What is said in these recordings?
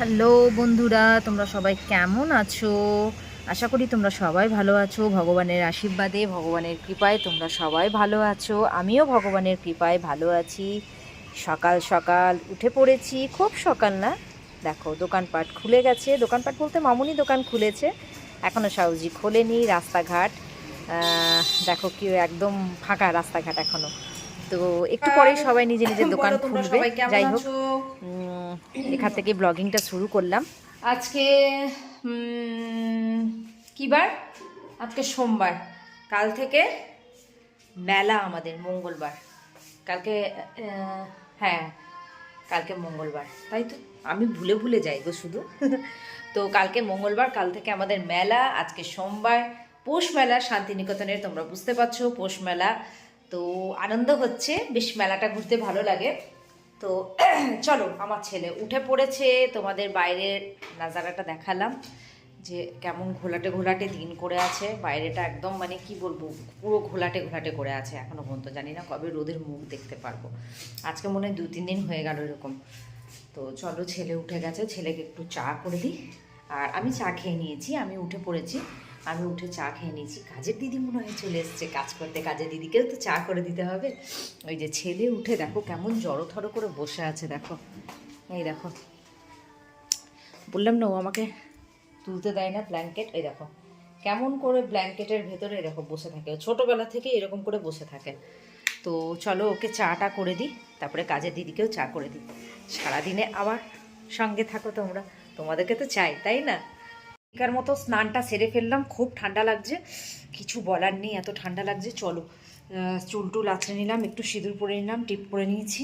Hello বন্ধুরা, তোমরা সবাই কেমন আছো? আশা করি তোমরা সবাই ভালো আছো। ভগবানের আশীর্বাদে, ভগবানের কৃপায় তোমরা সবাই ভালো আছো। আমিও ভগবানের কৃপায় ভালো আছি। সকাল সকাল উঠে পড়েছি, খুব সকাল না? দেখো, দোকানপাট খুলে গেছে। দোকানপাট বলতে মামুনি দোকান খুলেছে। এখনও সাউজি খোলেনি, রাস্তাঘাট দেখো কি একদম ফাঁকা রাস্তাঘাট এখনও। তো একটু পরেই সবাই নিজে নিজের দোকান খুলবে। যাই হোক এখান থেকে ব্লগিংটা শুরু করলাম। আজকে উম, কি বার? আজকে সোমবার। কাল থেকে মেলা আমাদের মঙ্গলবার। কালকে হ্যাঁ কালকে মঙ্গলবার। তাই তো আমি ভুলে ভুলে যাই গো শুধু। তো কালকে মঙ্গলবার কাল থেকে আমাদের মেলা আজকে সোমবার। পৌষ মেলা শান্তিনিকেতনের তোমরা বুঝতে পারছ পৌষ মেলা। তো আনন্দ হচ্ছে। বেশ মেলাটা ঘুরতে ভালো লাগে। তো চলো, আমার ছেলে উঠে পড়েছে। তোমাদের বাইরের নাজারাটা দেখালাম যে কেমন ঘোলাটে ঘোলাটে দিন করে আছে। বাইরেটা একদম মানে কি বলব, পুরো ঘোলাটে ঘোলাটে করে আছে এখনও পর্যন্ত। জানি না কবে রোদের মুখ দেখতে পারব। আজকে মনে হয় দু তিন দিন হয়ে গেল এরকম। তো চলো, ছেলে উঠে গেছে। ছেলেকে একটু চা করে দিই। আর আমি চা খেয়ে নিয়েছি। আমি উঠে পড়েছি। আমি উঠে চা খেয়ে নিয়েছি। কাজের দিদি মনে হয় চলে এসছে। কাজ করতে কাজের দিদিকেও তো চা করে দিতে হবে। ওই যে ছেলে উঠে দেখো কেমন জড়োথরো করে বসে আছে, দেখো। এই দেখো। বললাম না, ও আমাকে তুলতে দেয় না ব্ল্যাঙ্কেট এই দেখো। কেমন করে ব্ল্যাঙ্কেটের ভেতরে এরকম বসে থাকে। ছোটোবেলা থেকে এরকম করে বসে থাকে। তো চলো ওকে চাটা করে দিই, তারপরে কাজের দিদিকেও চা করে দিই। সারাদিনে আবার সঙ্গে থাকো তোমরা। তোমাদেরকে তো চাই, তাই না? একার মতো স্নানটা সেরে ফেললাম, খুব ঠান্ডা লাগছে। কিছু বলার নেই, এত ঠান্ডা লাগছে, চলো। চুল টুল আছড়ে নিলাম, একটু সিঁদুর পরে নিলাম, টিপ পরে নিয়েছি।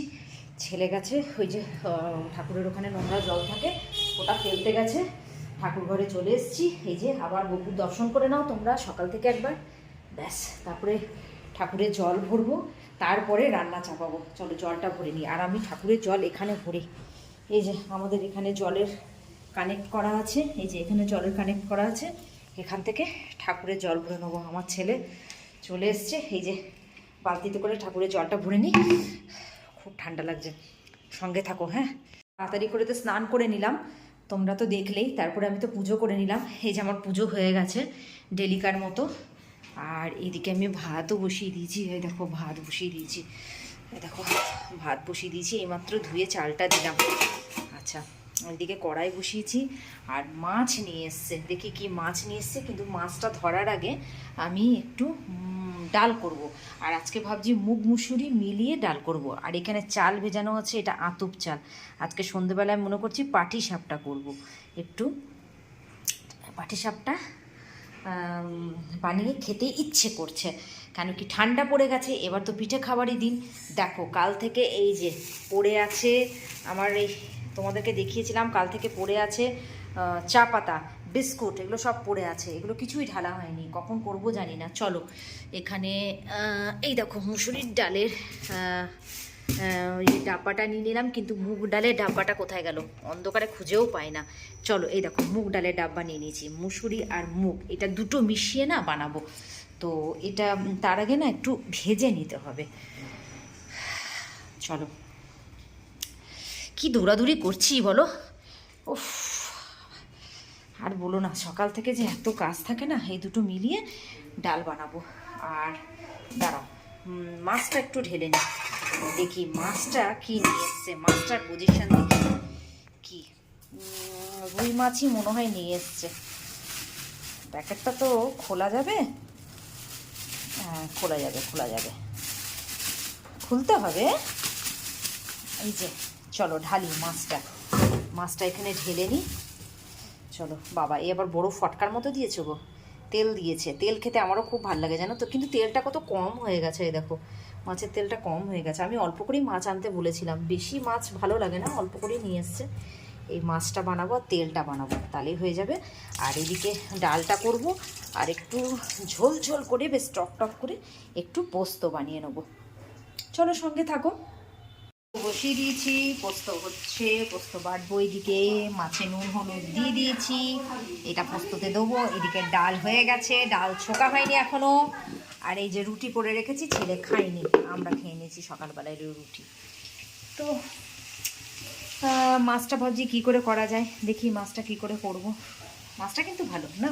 ছেলে গেছে, ওই যে ঠাকুরের ওখানে নোংরা জল থাকে, ওটা ফেলতে গেছে। ঠাকুর ঘরে চলে এসেছি, এই যে আবার বকুর দর্শন করে নাও তোমরা সকাল থেকে একবার। ব্যাস, তারপরে ঠাকুরের জল ভরবো, তারপরে রান্না চাপাবো। চলো জলটা ভরে নিই, আর আমি ঠাকুরের জল এখানে ভরি। এই যে, আমাদের এখানে জলের কানেক্ট করা আছে। এই যে এখানে জলের কানেক্ট করা আছে। এখান থেকে ঠাকুরের জল ভরে নেব। আমার ছেলে চলে এসছে। এই যে বালতিতে করে ঠাকুরের জলটা ভরে নিই। খুব ঠান্ডা লাগছে। সঙ্গে থাকো হ্যাঁ? তাড়াতাড়ি করে তো স্নান করে নিলাম। তোমরা তো দেখলেই। তারপরে আমি তো পুজো করে নিলাম। এই যে আমার পুজো হয়ে গেছে ডেলিকার মতো। আর এদিকে আমি ভাতও বসিয়ে দিয়েছি। এই দেখো, ভাত বসিয়ে দিয়েছি। দেখো, ভাত বসিয়ে দিয়েছি। এইমাত্র ধুয়ে চালটা দিলাম। আচ্ছা। ওইদিকে কড়াই বসিয়েছি আর মাছ নিয়ে এসছে। দেখি কি মাছ নিয়ে এসছে, কিন্তু মাছটা ধরার আগে আমি একটু ডাল করব। আর আজকে ভাবছি মুগ মুসুরি মিলিয়ে ডাল করব। আর এখানে চাল ভেজানো আছে, এটা আতপ চাল। আজকে সন্ধেবেলায় মনে করছি পাটি সাপটা করব। একটু পাটি সাপটা বানিয়ে খেতে ইচ্ছে করছে। কেন কি ঠান্ডা পড়ে গেছে, এবার তো পিঠে খাবারই দিন। দেখো, কাল থেকে এই যে পড়ে আছে আমার এই তোমাদেরকে দেখিয়েছিলাম, কাল থেকে পড়ে আছে চা পাতা, বিস্কুট, এগুলো সব পড়ে আছে। এগুলো কিছুই ঢালা হয়নি, কখন করব জানি না। চলো, এখানে এই দেখো, মুসুরির ডালের ওই ডাব্বাটা নিয়ে নিলাম, কিন্তু মুগ ডালের ডাব্বাটা কোথায় গেল? অন্ধকারে খুঁজেও পাই না। চলো, এই দেখো, মুগ ডালের ডাব্বা নিয়ে নিয়েছি, মুসুরি আর মুগ। এটা দুটো মিশিয়ে না বানাবো। তো এটা তার আগে না একটু ভেজে নিতে হবে। চলো। কি দৌড়াদৌড়ি করছি বলো? উফ, আর বলো না, সকাল থেকে যে এত কাজ থাকে না, এই দুটো মিলিয়ে ডাল বানাবো। আর দাঁড়াও মাছটা একটু ঢেলে নিই দেখি মাছটা কি নিয়ে এসছে, মাছটার পজিশন দেখি। কি? রুই মাছই মনে হয় নিয়ে এসছে। প্যাকেটটা তো খোলা যাবে? হ্যাঁ খোলা যাবে খোলা যাবে। খুলতে হবে? এই যে চলো ঢালি মাছটা। মাছটা এখানে ঢেলে নিই চলো, বাবা এ আবার বড় ফটকার মতো দিয়েছ গো। তেল দিয়েছে। তেল খেতে আমারও খুব ভালো লাগে, জানো তো? কিন্তু তেলটা কত কম হয়ে গেছে, এই দেখো। মাছের তেলটা কম হয়ে গেছে। আমি অল্প করেই মাছ আনতে বলেছিলাম। বেশি মাছ ভালো লাগে না, অল্প করেই নিয়ে এসছে। এই মাছটা বানাবো আর তেলটা বানাবো তাহলেই হয়ে যাবে। আর এদিকে ডালটা করব, আর একটু ঝোল ঝোল করে, বেশ টক টক করে একটু পোস্ত বানিয়ে নেব। চলো সঙ্গে থাকো। বসিয়ে দিয়েছি, পোস্ত হচ্ছে, পোস্ত বাটবো এদিকে, মাছে নুন, হলুদ দিয়ে দিয়েছি। এটা পোস্ততে দেবো, এদিকে ডাল হয়ে গেছে, ডাল ছোকা হয়নি এখনও। আর এই যে রুটি করে রেখেছি, ছেলে খাইনি আমরা খেয়ে নিয়েছি সকালবেলায় রুটি। তো মাছটা ভাবছি কী করে করা যায়? দেখি মাছটা কী করে করব। মাছটা কিন্তু ভালো, না?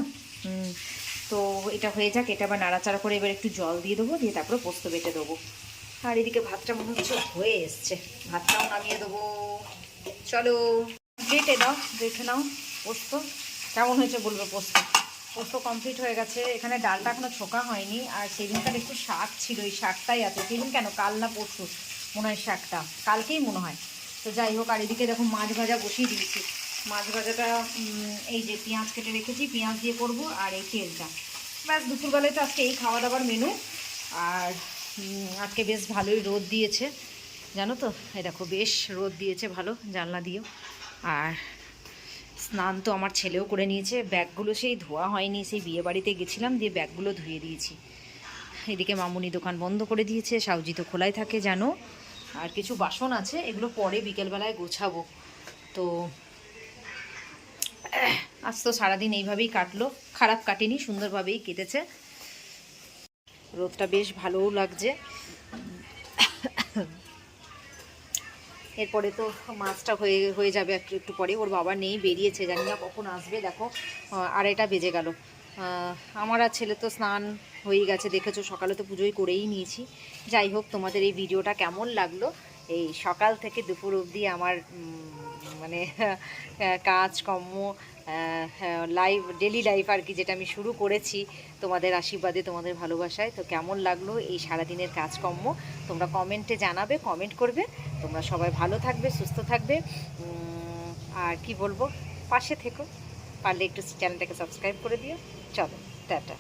তো এটা হয়ে যাক, এটা আবার নাড়াচাড়া করে এবার একটু জল দিয়ে দেবো, দিয়ে তারপরে পোস্ত বেটে দেবো। আর এদিকে ভাতটা মনে হচ্ছে হয়ে এসছে। ভাতটাও নামিয়ে দেবো। চলো, বেটে দাও দেখে নাও পোস্ত। কেমন হয়েছে বলবে পোস্ত? পোস্ত কমপ্লিট হয়ে গেছে। এখানে ডালটা এখনও ছোকা হয়নি, আর সেদিনকার একটু শাক ছিল, এই শাকটাই আছে। সেদিন কেন? কাল না পরশু? মনে হয় শাকটা। কালকেই মনে হয়। তো যাই হোক, আর এদিকে দেখো মাছ ভাজা বসিয়ে দিয়েছি। মাছ ভাজাটা এই যে পেঁয়াজ কেটে রেখেছি, পেঁয়াজ দিয়ে করব আর এই তেলটা। ব্যাস, দুপুরবেলায় তো আজকে এই খাওয়া দাওয়ার মেনু আর আজকে বেশ ভালোই রোদ দিয়েছে, জানো তো? এই দেখো, বেশ রোদ দিয়েছে, ভালো জানলা দিয়েও। আর স্নান তো আমার ছেলেও করে নিয়েছে, ব্যাগগুলো সেই ধোয়া হয়নি, সেই বিয়ে বাড়িতে গেছিলাম, দিয়ে ব্যাগগুলো ধুয়ে দিয়েছি। এদিকে মামুনি দোকান বন্ধ করে দিয়েছে, সাউজি তো খোলাই থাকে, জানো? আর কিছু বাসন আছে, এগুলো পরে বিকেলবেলায় গোছাবো। তো আজ তো সারাদিন এইভাবেই কাটলো, খারাপ কাটেনি, সুন্দরভাবেই কেটেছে। রোদটা বেশ ভালোও লাগছে। এরপরে তো মাছটা হয়ে হয়ে যাবে একটু একটু পরে। ওর বাবা নেই, বেরিয়েছে। জানি না কখন আসবে, দেখো আড়াইটা বেজে গেল। আমার আর ছেলে তো স্নান হয়ে গেছে, দেখেছ? সকালে তো পুজোই করেই নিয়েছি। যাই হোক, তোমাদের এই ভিডিওটা কেমন লাগল? এই সকাল থেকে দুপুর অবধি আমার মানে কাজকর্ম লাইভ ডেলি লাইফ আর কি যেটা আমি শুরু করেছি তোমাদের আশীর্বাদে, তোমাদের ভালোবাসায়। তো কেমন লাগল এই সারাদিনের কাজকর্ম? তোমরা কমেন্টে জানাবে কমেন্ট করবে। তোমরা সবাই ভালো থাকবে, সুস্থ থাকবে। আর কি বলব? পাশে থেকো। পারলে একটু চ্যানেলটাকে সাবস্ক্রাইব করে দিও। চলো, টাটা।